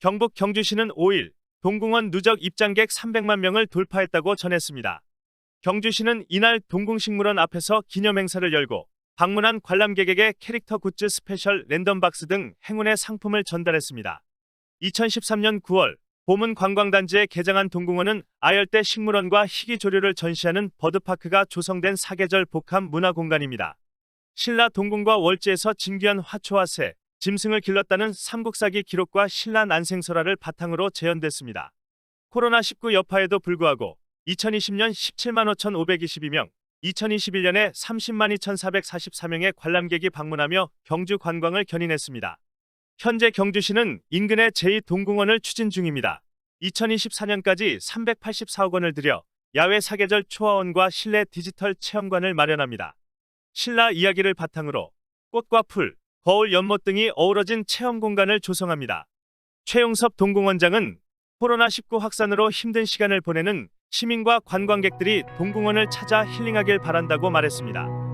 경북 경주시는 5일 동궁원 누적 입장객 300만 명을 돌파했다고 전했습니다. 경주시는 이날 동궁식물원 앞에서 기념행사를 열고 방문한 관람객에게 캐릭터 굿즈 스페셜 랜덤박스 등 행운의 상품을 전달했습니다. 2013년 9월 봄은 관광단지에 개장한 동궁원은 아열대 식물원과 희귀조류를 전시하는 버드파크가 조성된 사계절 복합 문화공간입니다. 신라 동궁과 월지에서 진귀한 화초와 새, 짐승을 길렀다는 삼국사기 기록과 신라 난생설화를 바탕으로 재현됐습니다. 코로나19 여파에도 불구하고 2020년 17만 5,522명, 2021년에 30만 2,444명의 관람객이 방문하며 경주 관광을 견인했습니다. 현재 경주시는 인근의 제2동궁원을 추진 중입니다. 2024년까지 384억 원을 들여 야외 사계절 초화원과 실내 디지털 체험관을 마련합니다. 신라 이야기를 바탕으로 꽃과 풀, 거울 연못 등이 어우러진 체험 공간을 조성합니다. 최용섭 동궁원장은 코로나19 확산으로 힘든 시간을 보내는 시민과 관광객들이 동궁원을 찾아 힐링하길 바란다고 말했습니다.